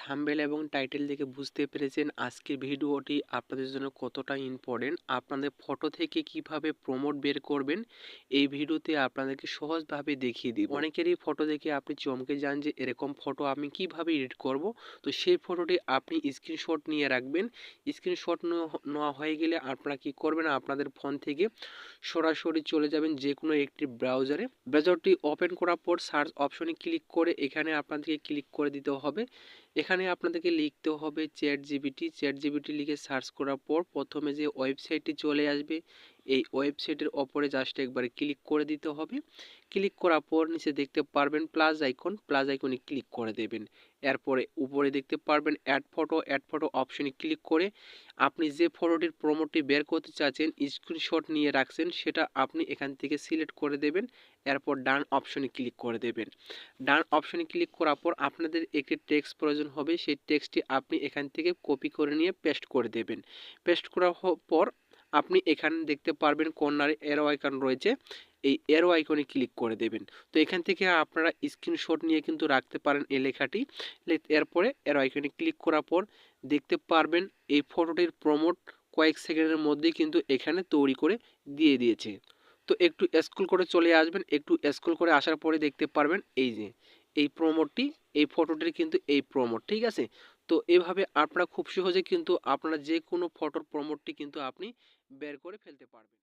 Thumbnail এবং title দেখে বুঝতে পেরেছেন আজকের ভিডিওটি আপনাদের জন্য কতটা ইম্পর্টেন্ট, আপনাদের ফটো থেকে কীভাবে প্রমোট বের করবেন, এই ভিডিওতে আপনাদেরকে সহজভাবে দেখিয়ে দিই অনেকেরই ফটো দেখে আপনি চমকে যান যে এরকম ফটো আমি কীভাবে এডিট করব, তো সেই ফটোটি আপনি স্ক্রিনশট নিয়ে রাখবেন। স্ক্রিনশট নেওয়া হয়ে গেলে আপনারা কি করবেন, আপনাদের ফোন থেকে সরাসরি চলে যাবেন যে কোনো একটি ব্রাউজারে। ব্রাউজারটি ওপেন করার পর সার্চ অপশনে ক্লিক করে এখানে আপনাদেরকে ক্লিক করে দিতে হবে। এখানে আপনাদেরকে লিখতে হবে চ্যাট জিবিটি চ্যাট জিবিটি লিখে সার্চ করার পর প্রথমে যে ওয়েবসাইটটি চলে আসবে এই ওয়েবসাইটের ওপরে জাস্ট একবারে ক্লিক করে দিতে হবে। ক্লিক করার পর নিচে দেখতে পারবেন প্লাস আইকন প্লাস আইকনে ক্লিক করে দেবেন। এরপরে উপরে দেখতে পারবেন অ্যাড ফটো অ্যাড ফটো অপশনে ক্লিক করে আপনি যে ফটোটির প্রোমোটটি বের করতে চাচ্ছেন স্ক্রিনশট নিয়ে রাখছেন, সেটা আপনি এখান থেকে সিলেক্ট করে দেবেন। এরপর ডান অপশনে ক্লিক করে দেবেন। ডান অপশনে ক্লিক করার পর আপনাদের একটি টেক্সট প্রয়োজন হবে। সেই টেক্সটটি আপনি এখান থেকে কপি করে নিয়ে পেস্ট করে দেবেন। পেস্ট করার পর আপনি এখানে দেখতে পারবেন কর্নারে এরো আইকন রয়েছে। এই এরো আইকনে ক্লিক করে দেবেন। তো এখান থেকে আপনারা স্ক্রিনশট নিয়ে কিন্তু রাখতে পারেন এই লেখাটি। এরপরে এরো আইকনে ক্লিক করার পর দেখতে পারবেন এই ফটোটির প্রমোট কয়েক সেকেন্ডের মধ্যেই কিন্তু এখানে তৈরি করে দিয়ে দিয়েছে। তো একটু স্ক্রল করে চলে আসবেন। একটু স্ক্রল করে আসার পরে দেখতে পারবেন এই যে, এই প্রোমোটটি এই ফটোটির কিন্তু এই প্রোমোট ঠিক আছে? তো এভাবে আপনারা খুব সহজে কিন্তু আপনারা যে কোনো ফটোর প্রমোটটি কিন্তু আপনি বের করে ফেলতে পারবেন।